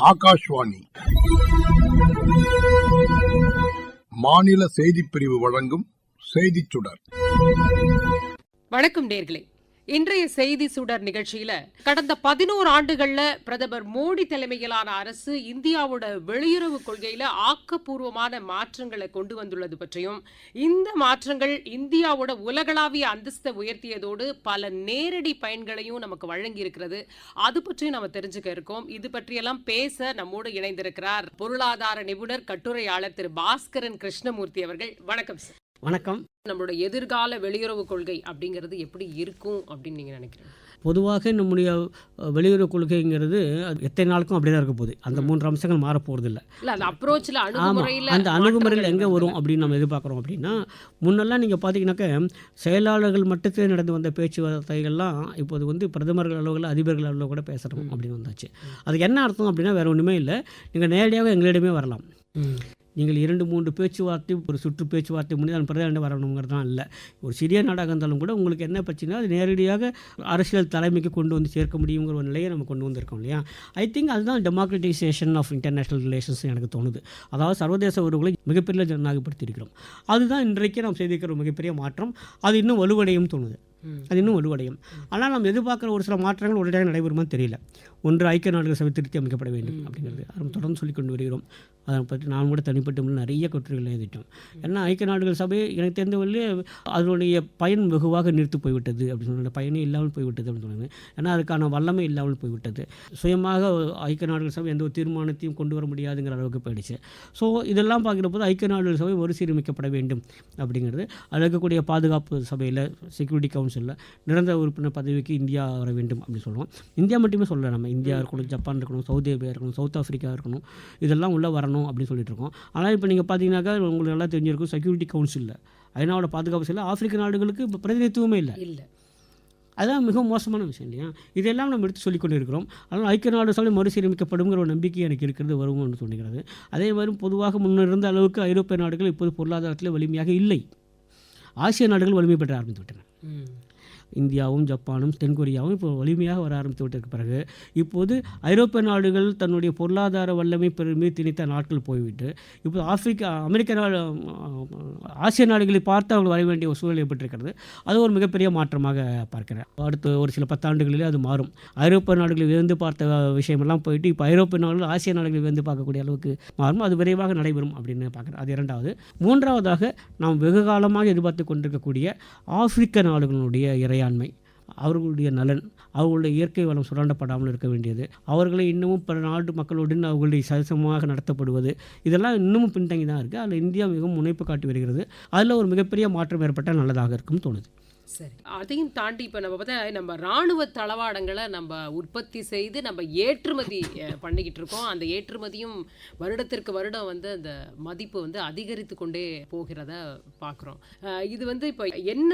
ஆகாஷ்வாணி. மாநில செய்திப் பிரிவு வழங்கும் செய்திச் சுடர் வணக்கம் நேர்களே. இன்றைய செய்தி சுடர் நிகழ்ச்சியில கடந்த பதினோரு ஆண்டுகள்ல பிரதமர் மோடி தலைமையிலான அரசு இந்தியாவோட வெளியுறவு கொள்கையில ஆக்கப்பூர்வமான மாற்றங்களை கொண்டு வந்துள்ளது பற்றியும் இந்த மாற்றங்கள் இந்தியாவோட உலகளாவிய அந்தஸ்தை உயர்த்தியதோடு பல நேரடி பயன்களையும் நமக்கு வழங்கி இருக்கிறது அது பற்றியும் நம்ம தெரிஞ்சுக்க இருக்கோம். இது பற்றியெல்லாம் பேச நம்மோடு இணைந்திருக்கிறார் பொருளாதார நிபுணர் கட்டுரையாளர் திரு பாஸ்கரன் கிருஷ்ணமூர்த்தி அவர்கள். வணக்கம் சார். வணக்கம். நம்மளோட எதிர்கால வெளியுறவு கொள்கை அப்படிங்கிறது எப்படி இருக்கும் அப்படின்னு நீங்க நினைக்கிறீங்க? பொதுவாக நம்முடைய வெளியுறவு கொள்கைங்கிறது அது எத்தனை நாளுக்கும் அப்படியே தான் இருக்க போகுது. அந்த மூன்று அம்சங்கள் மாற போகிறதில்ல இல்ல அந்த அப்ரோச்ல ஆமாம் அந்த அணுகுமுறையில் எங்கே. வரும் அப்படின்னு நம்ம எதிர்பார்க்குறோம் அப்படின்னா முன்னெல்லாம் நீங்கள் பார்த்தீங்கன்னாக்க செயலாளர்கள் மட்டத்தில் நடந்து வந்த பேச்சுவார்த்தைகள்லாம் இப்போது வந்து பிரதமர்கள் அளவில் அதிபர்கள் அளவில் கூட பேசுகிறோம் அப்படின்னு வந்தாச்சு. அதுக்கு என்ன அர்த்தம் அப்படின்னா வேறு ஒன்றுமே இல்லை. நீங்கள் நேரடியாக எங்களிடமே வரலாம். நீங்கள் இரண்டு மூன்று பேச்சுவார்த்தை ஒரு சுற்று பேச்சுவார்த்தை முடிந்து அதன் பிரதமர் வரணுங்கிறது தான் இல்லை. ஒரு சிறிய நாடாக இருந்தாலும் கூட உங்களுக்கு என்ன பிரச்சனை அது நேரடியாக அரசியல் தலைமைக்கு கொண்டு வந்து சேர்க்க முடியுங்கிற ஒரு நிலையை நம்ம கொண்டு வந்திருக்கோம் இல்லையா? ஐ திங்க் அதுதான் டெமோக்ரட்டிசேஷன் ஆஃப் இன்டர்நேஷனல் ரிலேஷன்ஸ் எனக்கு தோணுது. அதாவது சர்வதேச உறவுகளை மிகப்பெரிய ஜனநாயகப்படுத்தியிருக்கிறோம். அதுதான் இன்றைக்கு நாம் செய்திருக்கிற மிகப்பெரிய மாற்றம். அது இன்னும் வலுவடையும் தோணுது. அது இன்னும் வலுவடையும். ஆனால் நாம் எதிர்பார்க்குற ஒரு சில மாற்றங்கள் உடனடியாக நடைபெறுமான்னு தெரியல. ஒன்று ஐக்கிய நாடுகள் சபை திருத்தி அமைக்கப்பட வேண்டும் அப்படிங்கிறது அதை தொடர்ந்து சொல்லி கொண்டு வருகிறோம். அதை பற்றி நான் கூட தனிப்பட்ட முறையில் நிறைய கட்டுரைகள் எழுதிட்டோம். ஏன்னா ஐக்கிய நாடுகள் சபை எனக்கு தெரிந்தவரையிலே அதனுடைய பயன் வெகுவாக நிறுத்து போய்விட்டது அப்படின்னு சொன்னாங்க. பயனே இல்லாமல் போய்விட்டது அப்படின்னு சொன்னாங்க. ஏன்னா அதுக்கான வல்லமை இல்லாமல் போய்விட்டது. சுயமாக ஐக்கிய நாடுகள் சபை எந்த ஒரு தீர்மானத்தையும் கொண்டு வர முடியாதுங்கிற அளவுக்கு போயிடுச்சு. ஸோ இதெல்லாம் பார்க்குற போது ஐக்கிய நாடுகள் சபை மறுசீரமைக்கப்பட வேண்டும் அப்படிங்கிறது. அதில் இருக்கக்கூடிய பாதுகாப்பு சபையில் செக்யூரிட்டி கவுன்சிலில் நிரந்தர உறுப்பினர் பதவிக்கு இந்தியா வர வேண்டும் அப்படின்னு சொல்லுவோம். இந்தியா மட்டுமே சொல்லலை நம்ம. இந்தியா இருக்கணும் ஜப்பான் இருக்கணும் சவுதி அரேபியா இருக்கணும் சவுத் ஆஃப்ரிக்கா இருக்கணும் இதெல்லாம் உள்ளே வரணும் அப்படின்னு சொல்லிட்டு இருக்கோம். ஆனால் இப்போ நீங்கள் பார்த்தீங்கன்னாக்கா உங்களுக்கு நல்லா தெரிஞ்சிருக்கும் செக்யூரிட்டி கவுன்சிலில் ஐநாவோட பாதுகாப்பு செயலில் ஆப்பிரிக்க நாடுகளுக்கு இப்போ பிரதிநிதித்துவமே இல்லை. இல்ல. அதுதான் மிக மோசமான விஷயம் இல்லையா? இதெல்லாம் நம்ம எடுத்து சொல்லிக் கொண்டு இருக்கிறோம் அதனால் ஐக்கிய நாடு சபை மறுசீரமைக்கப்படுங்கிற ஒரு நம்பிக்கை எனக்கு இருக்கிறது வரும்னு சொல்லுகிறது அதே மாதிரி பொதுவாக முன்னிருந்த அளவுக்கு ஐரோப்பிய நாடுகள் இப்போது பொருளாதாரத்தில் வலிமையாக இல்லை. ஆசிய நாடுகள் வலிமை பெற்ற ஆரம்பித்து விட்டன. இந்தியாவும் ஜப்பானும் தென்கொரியாவும் இப்போ வலிமையாக வர ஆரம்பித்து விட்டதுக்கு பிறகு இப்போது ஐரோப்பிய நாடுகள் தன்னுடைய பொருளாதார வல்லமை பெருமை திணித்த நாட்கள் போய்விட்டு இப்போ ஆப்பிரிக்கா அமெரிக்க நாடு ஆசிய நாடுகளை பார்த்து அவங்க வர வேண்டிய ஒரு சூழல் ஏற்பட்டிருக்கிறது. அது ஒரு மிகப்பெரிய மாற்றமாக பார்க்கிறேன். அடுத்து ஒரு சில பத்தாண்டுகளிலே அது மாறும். ஐரோப்பிய நாடுகளை விழுந்து பார்த்த விஷயமெல்லாம் போயிட்டு இப்போ ஐரோப்பிய நாடுகள் ஆசிய நாடுகளை இருந்து பார்க்கக்கூடிய அளவுக்கு மாறும். அது விரைவாக நடைபெறும் அப்படின்னு பார்க்குறேன். அது இரண்டாவது. மூன்றாவதாக நாம் வெகு காலமாக எதிர்பார்த்து கொண்டிருக்கக்கூடிய ஆப்பிரிக்க நாடுகளுடைய இறையாண்மை அவர்களுடைய நலன் அவர்களுடைய இயற்கை வளம் சுரண்டப்படாமல் இருக்க வேண்டியது. அவர்களை இன்னமும் பிற நாட்டு மக்களுடன் அவர்களுடைய சரிசமமாக நடத்தப்படுவது இதெல்லாம் இன்னமும் பின்தங்கி தான் இருக்குது அதில் இந்தியா மிகவும் முனைப்பு காட்டி வருகிறது. அதில் ஒரு மிகப்பெரிய மாற்றம் ஏற்பட்டால் நல்லதாக இருக்கும் தோணுது. சரி. அதையும் தாண்டி இப்ப நம்ம பார்த்தா நம்ம ராணுவ தளவாடங்களை நம்ம உற்பத்தி செய்து நம்ம ஏற்றுமதி பண்ணிக்கிட்டு இருக்கோம். அந்த ஏற்றுமதியும் வருடத்திற்கு வருடம் வந்து அந்த மதிப்பு வந்து அதிகரித்து கொண்டே போகிறத பார்க்குறோம். இது வந்து இப்போ என்ன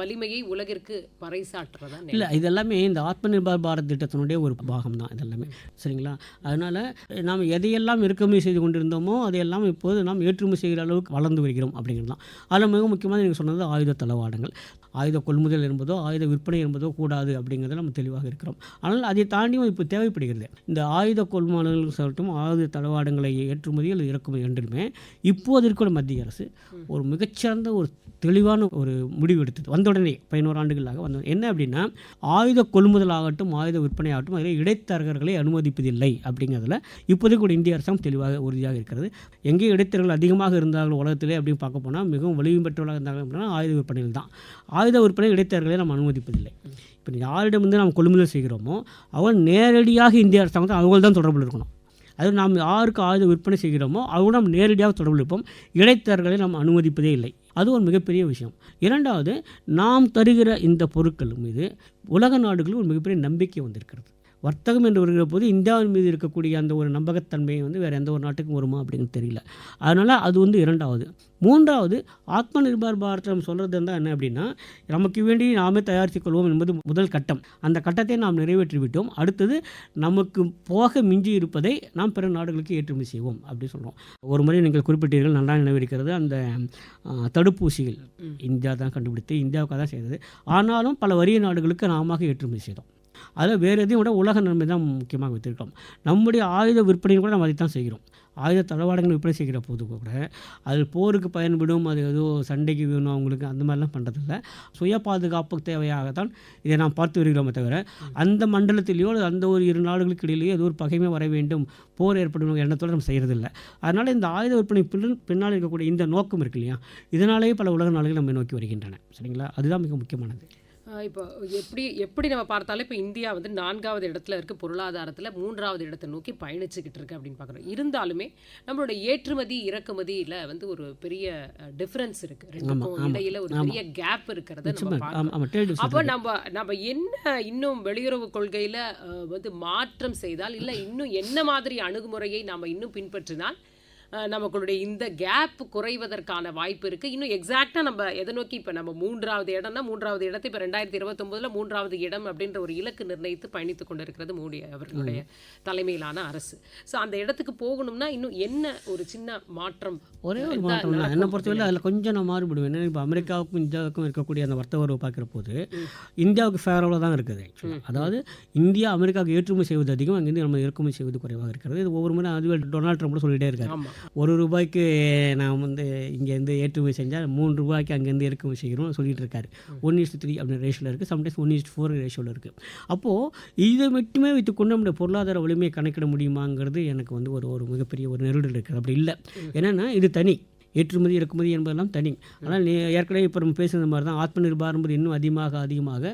வலிமையை உலகிற்கு பறைசாற்றுறதா இல்லை இது எல்லாமே இந்த ஆத்ம நிர்பார் பாரத் திட்டத்தினுடைய ஒரு பாகம் தான் இதெல்லாமே. சரிங்களா? அதனால் நாம் எதையெல்லாம் இறக்குமதி செய்து கொண்டிருந்தோமோ அதையெல்லாம் இப்போது நாம் ஏற்றுமதி செய்கிற அளவுக்கு வளர்ந்து வருகிறோம் அப்படிங்கிறது தான். அதில் மிக முக்கியமாக நீங்கள் சொன்னது ஆயுத தளவாடங்கள். ஆயுத கொள்முதல் என்பதோ ஆயுத விற்பனை என்பதோ கூடாது அப்படிங்கிறத நம்ம தெளிவாக இருக்கிறோம். ஆனால் அதை தாண்டியும் இப்போ தேவைப்படுகிறது. இந்த ஆயுத கொள்முதல் சொல்லட்டும் ஆயுத தளவாடங்களை ஏற்றுமதி அல்லது இறக்குமதி என்றுமே இப்போது இருக்கிற மத்திய அரசு ஒரு மிகச்சிறந்த ஒரு தெளிவான ஒரு முடிவு எடுத்தது. வந்த உடனே பதினோரு ஆண்டுகளாக வந்த என்ன அப்படின்னா ஆயுத கொள்முதல் ஆகட்டும் ஆயுத விற்பனை ஆகட்டும் அதில் இடைத்தரகர்களை அனுமதிப்பதில்லை அப்படிங்கிறதுல இப்போதைக்கு கூட இந்திய அரசாங்கம் தெளிவாக உறுதியாக இருக்கிறது. எங்கே இடைத்தரகர்கள் அதிகமாக இருந்தார்கள் உலகத்திலே அப்படின்னு பார்க்க போனால் மிகவும் வலிமை பெற்றவர்களாக இருந்தாங்க அப்படின்னா ஆயுத விற்பனையில் தான். ஆயுத விற்பனை இடைத்தரகர்களை நம்ம அனுமதிப்பதில்லை. இப்போ யாரிடம் வந்து நாம் கொள்முதல் செய்கிறோமோ அவர் நேரடியாக இந்திய அரசாங்கம் அவர்கள் தான் தொடர்பில் இருக்கணும். அது நாம் யாருக்கு ஆயுத விற்பனை செய்கிறோமோ அவங்க நாம் நேரடியாக தொடர்பு இருப்போம் இடைத்தரர்களை நாம் அனுமதிப்பதே இல்லை. அது ஒரு மிகப்பெரிய விஷயம். இரண்டாவது நாம் தருகிற இந்த பொருட்கள் மீது உலக நாடுகளில் ஒரு மிகப்பெரிய நம்பிக்கை வந்திருக்கிறது. வர்த்தகம் என்று வருகிற போது இந்தியாவின் மீது இருக்கக்கூடிய அந்த ஒரு நம்பகத்தன்மை வந்து வேறு எந்த ஒரு நாட்டுக்கும் வருமா அப்படின்னு தெரியல. அதனால் அது வந்து இரண்டாவது. மூன்றாவது ஆத்ம நிர்பார் பாரத் நம்ம சொல்கிறது இருந்தால் என்ன அப்படின்னா நமக்கு வேண்டி நாமே தயாரித்துக் கொள்வோம் என்பது முதல் கட்டம். அந்த கட்டத்தை நாம் நிறைவேற்றி விட்டோம் அடுத்தது நமக்கு போக மிஞ்சி இருப்பதை நாம் பிற நாடுகளுக்கு ஏற்றுமதி செய்வோம் அப்படி சொல்கிறோம் ஒரு முறை நீங்கள் குறிப்பிட்டீர்கள் நன்றாக நினைவிருக்கிறது அந்த தடுப்பூசிகள். இந்தியா தான் கண்டுபிடித்து இந்தியாவுக்காக தான் செய்தது. ஆனாலும் பல வறிய நாடுகளுக்கு நாம ஏற்றுமதி செய்தோம். அதில் வேறு எதையும் விட உலக நன்மை தான் முக்கியமாக வைத்திருக்கோம் நம்முடைய ஆயுத விற்பனையும் கூட நம்ம அதை தான் செய்கிறோம். ஆயுத தளவாடங்கள் விற்பனை செய்கிற போது கூட அது போருக்கு பயன்படும் அது ஏதோ சண்டைக்கு வேணும் அவங்களுக்கு அந்த மாதிரிலாம் பண்ணுறதில்ல சுய பாதுகாப்புக்கு தேவையாகத்தான் இதை நாம் பார்த்து வருகிறோமே தவிர அந்த மண்டலத்திலேயோ அந்த ஒரு இரு நாடுகளுக்கு இடையிலேயோ ஏதோ ஒரு பகைமை வர வேண்டும் போர் ஏற்படும் எண்ணத்தோடு நம்ம செய்கிறதில்ல. அதனால் இந்த ஆயுத விற்பனை பின் பின்னால் இருக்கக்கூடிய இந்த நோக்கம் இருக்கு இல்லையா? இதனாலேயே பல உலக நாடுகள் நம்ம நோக்கி வருகின்றன. சரிங்களா? அதுதான் மிக முக்கியமானது. இப்போ எப்படி எப்படி நம்ம பார்த்தாலும் இப்போ இந்தியா வந்து நான்காவது இடத்துல இருக்கு பொருளாதாரத்தில் மூன்றாவது இடத்தை நோக்கி பயணிச்சுக்கிட்டு இருக்கு அப்படின்னு பார்க்குறோம். இருந்தாலுமே நம்மளோட ஏற்றுமதி இறக்குமதியில் வந்து ஒரு பெரிய டிஃப்ரென்ஸ் இருக்கு. ரெண்டுக்கும் இடையில ஒரு. பெரிய கேப் இருக்கிறத நம்ம அப்போ நம்ம நம்ம என்ன இன்னும் வெளியுறவு கொள்கையில வந்து மாற்றம் செய்தால் இல்லை இன்னும் என்ன மாதிரி அணுகுமுறையை நாம இன்னும் பின்பற்றினால் அஹ், நமங்களுடைய இந்த கேப் குறைவதற்கான வாய்ப்பு இருக்கு. இன்னும் எக்ஸாக்டா நம்ம எதை நோக்கி இப்போ நம்ம மூன்றாவது இடம்னா மூன்றாவது இடத்தை இப்போ ரெண்டாயிரத்தி இருபத்தொம்போதுல மூன்றாவது இடம் அப்படின்ற ஒரு இலக்கு நிர்ணயித்து பயணித்து கொண்டிருக்கிறது மோடி அவர்களுடைய தலைமையிலான அரசு. ஸோ அந்த இடத்துக்கு போகணும்னா இன்னும் என்ன ஒரு சின்ன மாற்றம்? ஒரே ஒரு மாற்றம் தான். என்னை பொறுத்தவரை அதில் கொஞ்சம் நான் மாறுபடுவேன். ஏன்னா இப்போ அமெரிக்காவுக்கும் இந்தியாவுக்கும் இருக்கக்கூடிய அந்த வர்த்தக உறவு பார்க்குற போது இந்தியாவுக்கு ஃபேவரபுளாக தான் இருக்குது. அதாவது இந்தியா அமெரிக்காவுக்கு ஏற்றுமதி செய்வது அதிகம் அங்கேருந்து நம்ம இறக்குமதி செய்வது குறைவாக இருக்கிறது. இது ஒவ்வொரு முறை அதுவே டொனால்ட் ட்ரம்ப் கூட சொல்லிட்டே இருக்காரு. ஒரு ரூபாய்க்கு நான் வந்து இங்கேருந்து ஏற்றுமதி செஞ்சால் மூணு ரூபாய்க்கு அங்கேருந்து இறக்குமதி செய்கிறோம் சொல்லிட்டு இருக்காரு. ஒன் இஸ்ட் த்ரீ அப்படின்னு ரேஷியோவில் இருக்குது சம்டைம்ஸ் ஒன் இஸ்ட் ஃபோர் ரேஷியோவில் இருக்குது அப்போது இதை மட்டுமே வைத்துக்கொண்டு நம்முடைய பொருளாதார வலிமையை கணக்கிட முடியுமாங்கிறது எனக்கு வந்து ஒரு ஒரு மிகப்பெரிய ஒரு நெருடல் இருக்குது. அப்படி இல்லை. என்னென்னா இது தனி. ஏற்றுமதி இறக்குமதி என்பதெல்லாம் தனி. ஆனால் ஏற்கனவே இப்போ நம்ம பேசுகிற மாதிரி தான் ஆத்ம நிர்பார் என்பது இன்னும் அதிகமாக அதிகமாக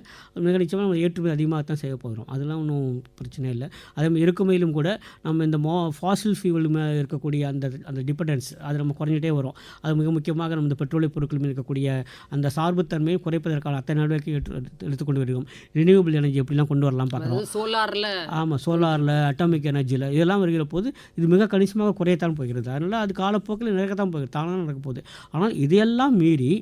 மிக நிச்சயமாக நம்ம ஏற்றுமதி அதிகமாக தான் செய்ய போகிறோம். அதெல்லாம் ஒன்றும் பிரச்சனை இல்லை. அதே மாதிரி இறக்குமதியிலும் கூட நம்ம இந்த மோ ஃபாசில் ஃபியூவல் இருக்கக்கூடிய அந்த அந்த டிபெண்டன்ஸ் அது நம்ம குறைஞ்சிட்டே வரும். அது மிக முக்கியமாக நம்ம இந்த பெட்ரோலிய பொருட்கள் மேல் இருக்கக்கூடிய அந்த சார்புத்தன்மையை குறைப்பதற்கான அத்தனை நடவடிக்கை எடுத்து எடுத்துக்கொண்டு வருகிறோம். ரினியூவபிள் எனர்ஜி எப்படிலாம் கொண்டு வரலாம் பார்க்குறோம். சோலார்ல ஆமாம் சோலாரில் அட்டாமிக் எனர்ஜியில் இதெல்லாம் வருகிற போது இது மிக கணிசமாக குறையத்தான் போகிறது. அதனால் அது காலப்போக்கில் நடக்கத்தான் போகுது. தானாக நடக்க போகுது. ஆனால் இதையெல்லாம் மீறி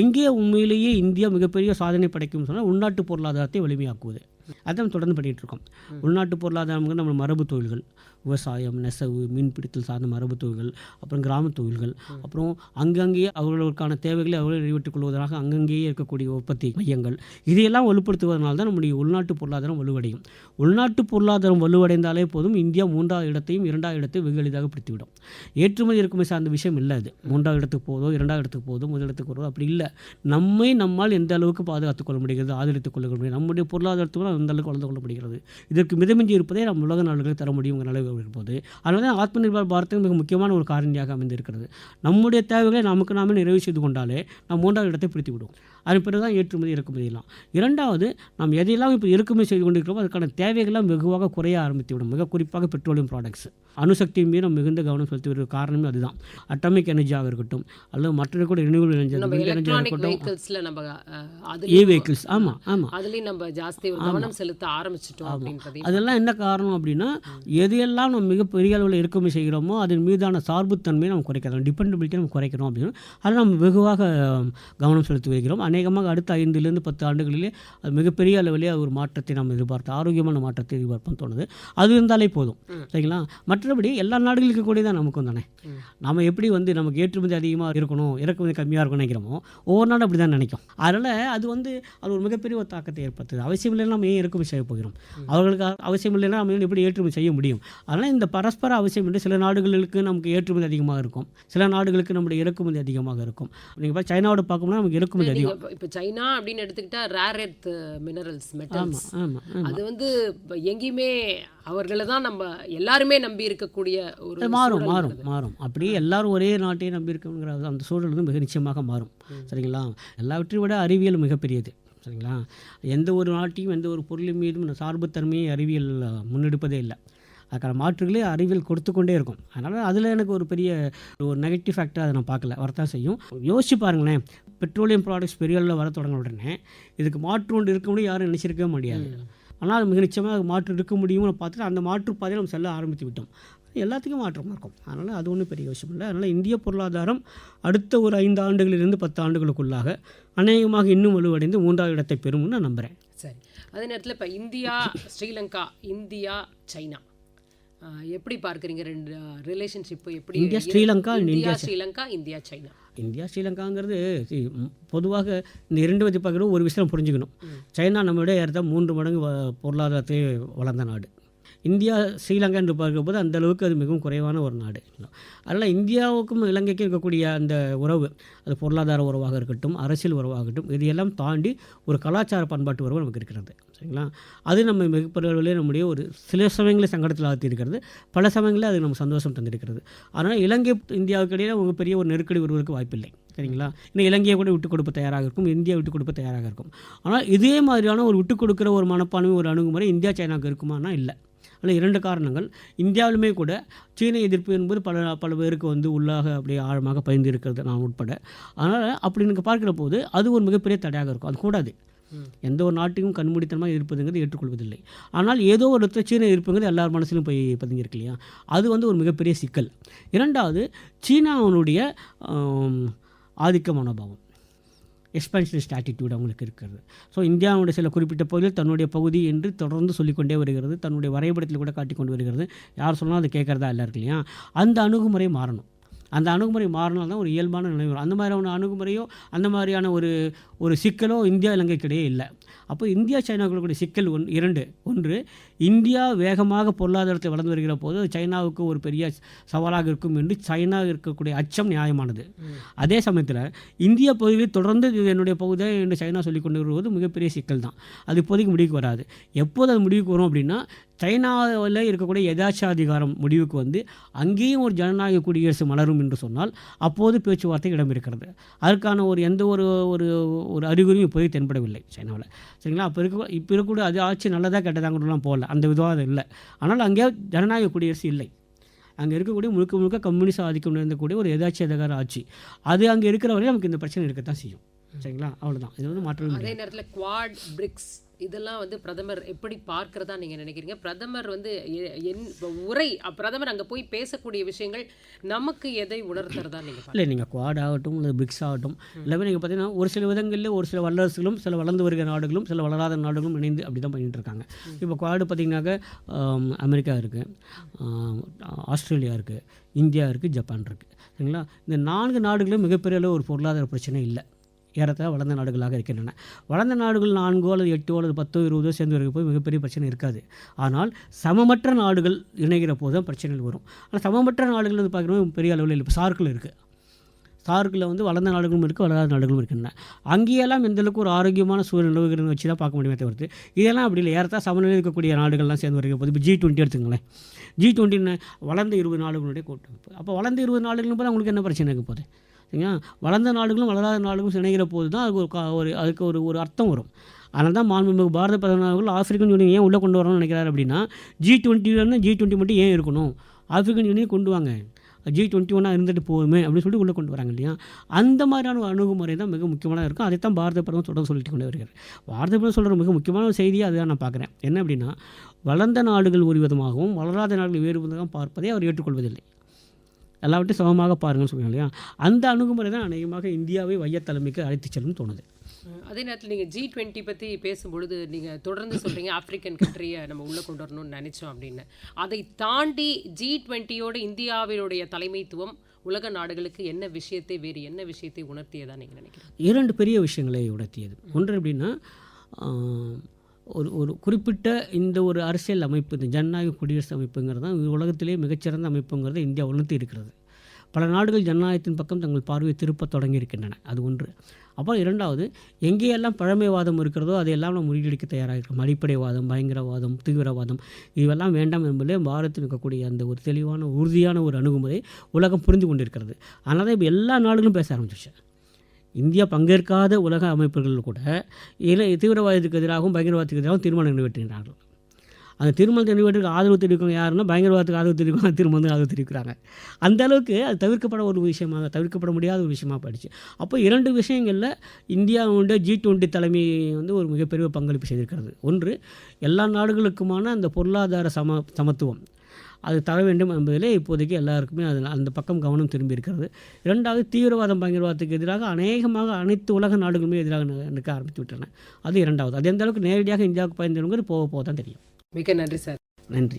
எங்கே உண்மையிலேயே இந்தியா மிகப்பெரிய சாதனை படைக்கும்னு சொன்னால் உள்நாட்டு பொருளாதாரத்தை வலிமையாக்குவது அதான் தொடர்ந்து பண்ணிகிட்டு இருக்கோம். உள்நாட்டு பொருளாதாரம்ங்கிறது நம்ம மரபு தொழில்கள். விவசாயம் நெசவு மீன்பிடித்தல் சார்ந்த மரபு தொழில்கள் அப்புறம் கிராம தொழில்கள். அப்புறம் அங்கங்கேயே அவர்களுக்கான தேவைகளை அவர்கள் நிறைவேற்றிக் கொள்வதற்காக அங்கங்கேயே இருக்கக்கூடிய உற்பத்தி மையங்கள். இதையெல்லாம் வலுப்படுத்துவதனால தான் நம்முடைய உள்நாட்டு பொருளாதாரம் வலுவடையும். உள்நாட்டு பொருளாதாரம் வலுவடைந்தாலே போதும் இந்தியா மூன்றாவது இடத்தையும் இரண்டாவது இடத்தையும் வெகு எளிதாக பிடித்துவிடும். ஏற்றுமதி இறக்குமதி சார்ந்த விஷயம் இல்லை அது. மூன்றாவது இடத்துக்கு போதோ இரண்டாவது இடத்துக்கு போதோ முதல் இடத்துக்கு போதோ அப்படி இல்லை. நம்மை நம்மால் எந்த அளவுக்கு பாதுகாத்துக் கொள்ள முடிகிறது ஆதரித்துக் கொள்ள முடியும் நம்முடைய பொருளாதாரத்துக்கு அந்த அளவுக்கு வளர்ந்து கொள்ள முடிகிறது இதற்கு மிதமிஞ்சி இருப்பதே நம்ம உலக நாடுகளுக்கு தர முடியுங்கிற நிலையில் இருப்பது அதனால தான் ஆத்ம நிர்பார் பாரதம் மிக முக்கியமான ஒரு காரணியாக அமைந்திருக்கிறது. நம்முடைய தேவைகளை நமக்கு நாமே நிறைவு செய்து கொண்டாலே நாம் மூன்றாவது இடத்தை பிடித்து விடுவோம் அதன் பிறகு தான் ஏற்றுமதி இறக்குமதி எல்லாம். இரண்டாவது நாம் எதையெல்லாம் இப்போ இறக்குமதி செய்து கொண்டிருக்கிறோமோ அதுக்கான தேவைகள்லாம் வெகுவாக குறைய ஆரம்பித்து விடும் மிக குறிப்பாக பெட்ரோலியம் ப்ராடக்ட்ஸ் அணுசக்தியின் மீது நம்ம மிகுந்த கவனம் செலுத்தி வருகிற காரணமே அதுதான். அட்டாமிக் எனர்ஜியாக இருக்கட்டும் அல்லது மற்ற கூட ரினியூவல் எனர்ஜியாக இருக்கட்டும் அதுலயும் வெஹிக்கிள்ஸ் ஆமாம் ஆமாம் அதுலயும் நம்ம ஜாஸ்தி கவனம் செலுத்த ஆரம்பிச்சிட்டோம் அதெல்லாம் என்ன காரணம் அப்படின்னா எதையெல்லாம் நம்ம மிகப்பெரிய அளவில் இறக்குமதி செய்கிறோமோ அதன் மீதான சார்புத்தன்மையை நம்ம குறைக்கிறோம் டிபெண்டபிலிட்டி நம்ம குறைக்கிறோம் அப்படின்னு. அதை நம்ம வெகுவாக கவனம் செலுத்தி வருகிறோம். அநேகமாக அடுத்த ஐந்துலேருந்து பத்து ஆண்டுகளிலே அது மிகப்பெரிய அளவிலே ஒரு மாற்றத்தை நம்ம எதிர்பார்த்து ஆரோக்கியமான மாற்றத்தை எதிர்பார்ப்போம் தோணுது. அது இருந்தாலே போதும். சரிங்களா? மற்றபடி எல்லா நாடுகளுக்கும் இருக்கக்கூடியதான் நமக்கும் தானே? நம்ம எப்படி வந்து நமக்கு ஏற்றுமதி அதிகமாக இருக்கணும் இறக்குமதி கம்மியாக இருக்கணும்னு நினைக்கிறோமோ ஒவ்வொரு நாடும் அப்படி தான் நினைக்கும். அதனால் அது வந்து அது ஒரு மிகப்பெரிய ஒரு தாக்கத்தை ஏற்படுத்துது. அவசியம் இல்லைன்னா நம்ம ஏன் இறக்குமதி செய்ய போகிறோம்? அவர்களுக்கு அவசியம் இல்லைன்னா நம்ம எப்படி ஏற்றுமதி செய்ய முடியும்? அதனால் இந்த பரஸ்பர அவசியம் என்று சில நாடுகளுக்கு நமக்கு ஏற்றுமதி அதிகமாக இருக்கும். சில நாடுகளுக்கு நம்முடைய இறக்குமதி அதிகமாக இருக்கும். நீங்கள் இப்போ சைனாவோட பார்க்கணும்னா நமக்கு இறக்குமதி அதிகம். இப்ப- சைனா அப்படின்னு எடுத்துக்கிட்டா ரேர் எர்த் மினரல்ஸ் மெட்டல்ஸ் ஆமாம் அது வந்து இப்ப எங்கேயுமே அவர்களை தான் நம்ம எல்லாருமே நம்பி இருக்கக்கூடிய ஒரு மாறும் மாறும். மாறும். அப்படியே எல்லாரும் ஒரே நாட்டையே நம்பி இருக்கணுங்கிற அந்த சூழல் வந்து மிக நிச்சயமாக மாறும். சரிங்களா? எல்லாவற்றையும் விட அறிவியல் மிகப்பெரியது சரிங்களா? எந்த ஒரு நாட்டையும் எந்த ஒரு பொருளின் மீதும் சார்புத்தன்மையை அறிவியல் முன்னெடுப்பதே இல்லை. அதுக்கான மாற்றுகளே அறிவியல் கொடுத்து கொண்டே இருக்கும். அதனால் அதில் எனக்கு ஒரு பெரிய ஒரு நெகட்டிவ் ஃபேக்டர் அதை நான் பார்க்கல. வரத்தான் செய்யும். யோசிச்சு பாருங்களேன். பெட்ரோலியம் ப்ராடக்ட்ஸ் பெரிய அளவில் வர தொடங்கின உடனே இதுக்கு மாற்று ஒன்று இருக்க முடியும் யாரும் நினச்சிருக்கவே முடியாது. ஆனால் அது மிக நிச்சயமாக மாற்று இருக்க முடியும்னு பார்த்துட்டு அந்த மாற்று பாதையில் நம்ம செல்ல ஆரம்பித்து விட்டோம். எல்லாத்துக்கும் மாற்றம் இருக்கும். அதனால் அது ஒன்றும் பெரிய விஷயம் இல்லை. அதனால் இந்திய பொருளாதாரம் அடுத்த ஒரு ஐந்து ஆண்டுகளிலிருந்து பத்து ஆண்டுகளுக்குள்ளாக அநேகமாக இன்னும் வலுவடைந்து மூன்றாவது இடத்தை பெறும்னு நான் நம்புகிறேன் சரி. அதே நேரத்துல இப்ப இந்தியா ஸ்ரீலங்கா இந்தியா சைனா. எப்படி பார்க்குறீங்க ரெண்டு ரிலேஷன்ஷிப் எப்படி India, Sri Lanka India Sri Lanka India China. India ஸ்ரீலங்காங்கிறது பொதுவாக இந்த இரண்டு பற்றி பார்க்குற ஒரு விஷயம் புரிஞ்சுக்கணும். சைனா நம்ம விட ஏறத்த மூன்று மடங்கு பொருளாதாரத்தை வளர்ந்த நாடு. இந்தியா ஸ்ரீலங்கா என்று பார்க்கும்போது அந்த அளவுக்கு அது மிகவும் குறைவான ஒரு நாடு. அதனால் இந்தியாவுக்கும் இலங்கைக்கும் இருக்கக்கூடிய அந்த உறவு அது பொருளாதார உறவாக இருக்கட்டும் அரசியல் உறவாக இருக்கட்டும் இதையெல்லாம் தாண்டி ஒரு கலாச்சார பண்பாட்டு உறவு நமக்கு இருக்கிறது. சரிங்களா? அது நம்ம மிகப்பெரிய நம்முடைய ஒரு சில சமயங்களில் சங்கடத்தில் ஆழ்த்தி இருக்கிறது. பல சமயங்களில் அது நம்ம சந்தோஷம் தந்திருக்கிறது. அதனால் இலங்கை இந்தியாவுக்கு இடையே ஒரு பெரிய ஒரு நெருக்கடி வருவதற்கு வாய்ப்பில்லை. சரிங்களா? இன்னும் இலங்கையை கூட விட்டுக் கொடுப்ப தயாராக இருக்கும் இந்தியா விட்டுக் கொடுப்ப தயாராக இருக்கும். ஆனால் இதே மாதிரியான ஒரு விட்டுக் கொடுக்குற ஒரு மனப்பான்மை ஒரு அணுகுமுறை இந்தியா சைனாவுக்கு இருக்குமானா? இல்லை. அதில் இரண்டு காரணங்கள். இந்தியாவிலுமே கூட சீன எதிர்ப்பு என்பது பல பல பேருக்கு வந்து உள்ளாக அப்படியே ஆழமாக பயந்து இருக்கிறது நான் உட்பட. அதனால் அப்படி நீங்கள் பார்க்குற போது அது ஒரு மிகப்பெரிய தடையாக இருக்கும். அது கூடாது. எந்த ஒரு நாட்டுக்கும் கண்மூடித்தனமாக இருப்பதுங்கிறது ஏற்றுக்கொள்வதில்லை. ஆனால் ஏதோ ஒரு இடத்துல சீன இருப்புங்கிறது எல்லார் மனசிலும் போய் பதிஞ்சிருக்கு இல்லையா? அது வந்து ஒரு மிகப்பெரிய சிக்கல். இரண்டாவது சீனாவுடைய ஆம், ஆதிக்க மனோபாவம் எக்ஸ்பென்ஷனிஸ்ட் ஆட்டிடியூட் அவங்களுக்கு இருக்கிறது. ஸோ இந்தியாவுடைய சில குறிப்பிட்ட பகுதியில் தன்னுடைய பகுதி என்று தொடர்ந்து சொல்லிக்கொண்டே வருகிறது. தன்னுடைய வரைபடத்தில் கூட காட்டிக்கொண்டு வருகிறது. யார் சொன்னாலும் அது கேட்குறதா இல்லை இருக்கு இல்லையா? அந்த அணுகுமுறை மாறணும். அந்த அணுகுமுறை மாறினால் தான் ஒரு இயல்பான நிலை வரும். அந்த மாதிரியான அணுகுமுறையோ அந்த மாதிரியான ஒரு ஒரு சிக்கலோ இந்தியா இலங்கைக்கிடையே இல்லை. அப்போ இந்தியா சைனாவுக்குள்ள சிக்கல் ஒன் இரண்டு. ஒன்று இந்தியா வேகமாக பொருளாதாரத்தை வளர்ந்து வருகிற போது சைனாவுக்கு ஒரு பெரிய சவாலாக இருக்கும் என்று சைனா இருக்கக்கூடிய அச்சம் நியாயமானது. அதே சமயத்தில் இந்திய பகுதியில் தொடர்ந்து இது என்னுடைய பகுதியை என்று சைனா சொல்லிக் கொண்டு வருவது மிகப்பெரிய சிக்கல் தான். அது இப்போதைக்கு முடிவுக்கு வராது. எப்போது அது முடிவுக்கு வரும் அப்படின்னா சைனாவில் இருக்கக்கூடிய எதாச்சாதிகாரம் முடிவுக்கு வந்து அங்கேயும் ஒரு ஜனநாயக குடியரசு மலரும் என்று சொன்னால் அப்போது பேச்சுவார்த்தை இடம் இருக்கிறது அதற்கான ஒரு எந்த ஒரு ஒரு ஒரு அறிகுறியும் இப்போதைக்கு தென்படவில்லை சைனாவில். சரிங்களா? அப்போ இருக்க இப்போ இருக்கக்கூடிய அது ஆட்சி நல்லதாக கெட்டதாங்கலாம் போகல. அந்த விதவாதம் இல்லை. ஆனால் அங்கே ஜனநாயக குடியரசு இல்லை. அங்கே இருக்கக்கூடிய முழுக்க முழுக்க கம்யூனிஸ்ட் ஆதிக்கம் இருந்தக்கூடிய ஒரு எதாட்சியதகார ஆட்சி. அது அங்கே இருக்கிற வரையும் நமக்கு இந்த பிரச்சனை இருக்க தான் செய்யும். சரிங்களா? அவ்வளோதான் இது வந்து மாற்றம் அதே நேரத்தில் குவாட் பிரிக்ஸ் இதெல்லாம் வந்து பிரதமர் எப்படி பார்க்கறதா நீங்க நினைக்கிறீங்க? பிரதமர் வந்து என் உரை பிரதமர் அங்க போய் பேசக்கூடிய விஷயங்கள் நமக்கு எதை உணர்த்துறதா நீங்க பார்க்கறீங்க? இல்லை நீங்கள் குவாட் ஆகட்டும் இல்லை பிரிக்ஸ் ஆகட்டும் எல்லாமே நீங்கள் பார்த்தீங்கன்னா ஒரு சில விதங்களில் ஒரு சில வல்லரசுகளும் சில வளர்ந்து வருகிற நாடுகளும் சில வளராத நாடுகளும் இணைந்து அப்படி தான் பண்ணிட்டு இருக்காங்க. இப்போ குவாடு பார்த்தீங்கன்னாக்க ஆம், அமெரிக்கா இருக்குது ஆஸ்திரேலியா இருக்குது இந்தியா இருக்குது ஜப்பான் இருக்குது சரிங்களா? இந்த நான்கு நாடுகளும் மிகப்பெரிய அளவு ஒரு பொருளாதார பிரச்சனை இல்லை. ஏறத்தாழ வளர்ந்த நாடுகளாக இருக்கின்றன. வளர்ந்த நாடுகள் நான்கோ அல்லது எட்டோ அல்லது பத்தோ இருபதோ சேர்ந்து வரைக்கும் போய் மிகப்பெரிய பிரச்சனை இருக்காது. ஆனால் சமமற்ற நாடுகள் இணைகிற போது தான் பிரச்சனைகள் வரும். ஆனால் சமமற்ற நாடுகள் வந்து பார்க்கணும் பெரிய அளவில் இல்லை. இப்போ சார்க்கில் இருக்குது சார்க்கில் வந்து வளர்ந்த நாடுகளும் இருக்குது வளராத நாடுகளும் இருக்கின்றன. அங்கேயெல்லாம் எந்தளவுக்கு ஒரு ஆரோக்கியமான சூழல் நிலவுகிறது வச்சு தான் பார்க்க முடியுமே தவிர்த்து இதெல்லாம் அப்படி இல்லை. ஏறத்தா சமநிலை இருக்கக்கூடிய நாடுகள்லாம் சேர்ந்து வருகிற போது இப்போ ஜி டுவெண்ட்டி எடுத்துங்களேன் ஜி டுவெண்ட்டின்னு வளர்ந்த இருபது நாடுகளுடைய கூட்டமைப்பு. அப்போ வளர்ந்த இருபது நாடுகளும் போது அவங்களுக்கு என்ன பிரச்சனை இருக்க போகுது? சரிங்களா? வளர்ந்த நாடுகளும் வளராத நாடுகளும் இணைகிற போது தான் அதுக்கு ஒரு கா- ஒரு அதுக்கு ஒரு ஒரு அர்த்தம் வரும். அதனால் தான் மாண்புமிகு பாரத பிரதமர் அவர்கள் ஆஃப்ரிக்கன் யூனியன் ஏன் உள்ளே கொண்டு வரணும்னு நினைக்கிறாரு அப்படின்னா ஜி டுவெண்ட்டின்னு ஜி டுவெண்ட்டி மட்டும் ஏன் இருக்கணும்? ஆஃப்ரிக்கன் யூனியன் கொண்டு வாங்க. ஜி டுவெண்ட்டி ஒன்னாக இருந்துட்டு போகுமே அப்படின்னு சொல்லிட்டு உள்ளே கொண்டு வராங்க இல்லையா? அந்த மாதிரியான ஒரு அணுகுமுறை தான் மிக முக்கியமான இருக்கும் அதைத்தான் பாரத பிரதமர் தொடர்ந்து சொல்லிட்டு கொண்டு வருகிறார். பாரத பிரதமர் சொல்கிற மிக முக்கியமான ஒரு செய்தியை அதுதான் நான் பார்க்குறேன். என்ன அப்படின்னா வளர்ந்த நாடுகள் ஒரு விதமாகவும் வளராத நாடுகள் வேறு விதமாக பார்ப்பதை அவர் ஏற்றுக்கொள்வதில்லை. எல்லாவற்றையும் சமமாக பாருங்கன்னு சொல்லுங்க இல்லையா? அந்த அணுகுமுறை தான் அநேகமாக இந்தியாவை வையத்தலைமைக்கு அழைத்து செல்லும் தோணுது. அதே நேரத்தில் நீங்கள் ஜி டுவெண்ட்டி பற்றி பேசும்பொழுது நீங்கள் தொடர்ந்து சொல்கிறீங்க ஆப்பிரிக்கன் கண்ட்ரியை நம்ம உள்ளே கொண்டு வரணும்னு நினச்சோம் அப்படின்னு. அதை தாண்டி ஜி டுவெண்ட்டியோட இந்தியாவினுடைய தலைமைத்துவம் உலக நாடுகளுக்கு என்ன விஷயத்தை வேறு என்ன விஷயத்தை உணர்த்தியதா நீங்கள் நினைக்கிறீங்க? இரண்டு பெரிய விஷயங்களை உணர்த்தியது. ஒன்று எப்படின்னா ஒரு ஒரு குறிப்பிட்ட இந்த ஒரு அரசியல் அமைப்பு இந்த ஜனநாயக குடியரசு அமைப்புங்கிறது தான் உலகத்திலேயே மிகச்சிறந்த அமைப்புங்கிறது இந்தியா உணர்த்தி இருக்கிறது. பல நாடுகள் ஜனநாயகத்தின் பக்கம் தங்கள் பார்வையை திருப்ப தொடங்கி இருக்கின்றன அது ஒன்று. அப்புறம் இரண்டாவது எங்கேயெல்லாம் பழமைவாதம் இருக்கிறதோ அதையெல்லாம் நம்ம முறியடிக்க தயாராக இருக்கிறோம். அடிப்படைவாதம் பயங்கரவாதம் தீவிரவாதம் இதுவெல்லாம் வேண்டாம் என்பதிலே பாரதத்தில் இருக்கக்கூடிய அந்த ஒரு தெளிவான உறுதியான ஒரு அணுகுமுறை உலகம் புரிந்து கொண்டிருக்கிறது. அதனால் தான் இப்போ எல்லா நாடுகளும் பேச ஆரம்பிச்சிச்சு இந்தியா பங்கேற்காத உலக அமைப்புகளில் கூட இல தீவிரவாதத்துக்கு எதிராகவும் பயங்கரவாதத்துக்கு எதிராகவும் தீர்மானம் நிறைவேற்றுகிறார்கள் அந்த தீர்மானத்தை நிறைவேற்றுக்கு ஆதரவு தெரிவிக்கிறவங்க யாருன்னா பயங்கரவாதத்துக்கு ஆதரவு தெரிவிக்கணும் தீர்மானம் ஆதரவு தெரிவிக்கிறாங்க. அந்த அளவுக்கு அது தவிர்க்கப்பட ஒரு விஷயமாக தவிர்க்கப்பட முடியாத ஒரு விஷயமாக போயிடுச்சு. அப்போ இரண்டு விஷயங்களில் இந்தியாவுடைய ஜி டுவெண்ட்டி தலைமை வந்து ஒரு மிகப்பெரிய பங்களிப்பு செய்திருக்கிறது. ஒன்று எல்லா நாடுகளுக்குமான அந்த பொருளாதார சம சமத்துவம். அது தர வேண்டும் என்பதிலே இப்போதைக்கு எல்லாருக்குமே அதில் அந்த பக்கம் கவனம் திரும்பி இருக்கிறது. இரண்டாவது தீவிரவாதம் பயங்கரவாதத்துக்கு எதிராக அநேகமாக அனைத்து உலக நாடுகளுமே எதிராக நிற்க ஆரம்பித்து விட்டன அது இரண்டாவது. அது எந்த அளவுக்கு நேரடியாக இந்தியாவுக்கு பயந்துங்கிறது போக போக தான் தெரியும். மிக நன்றி சார். நன்றி.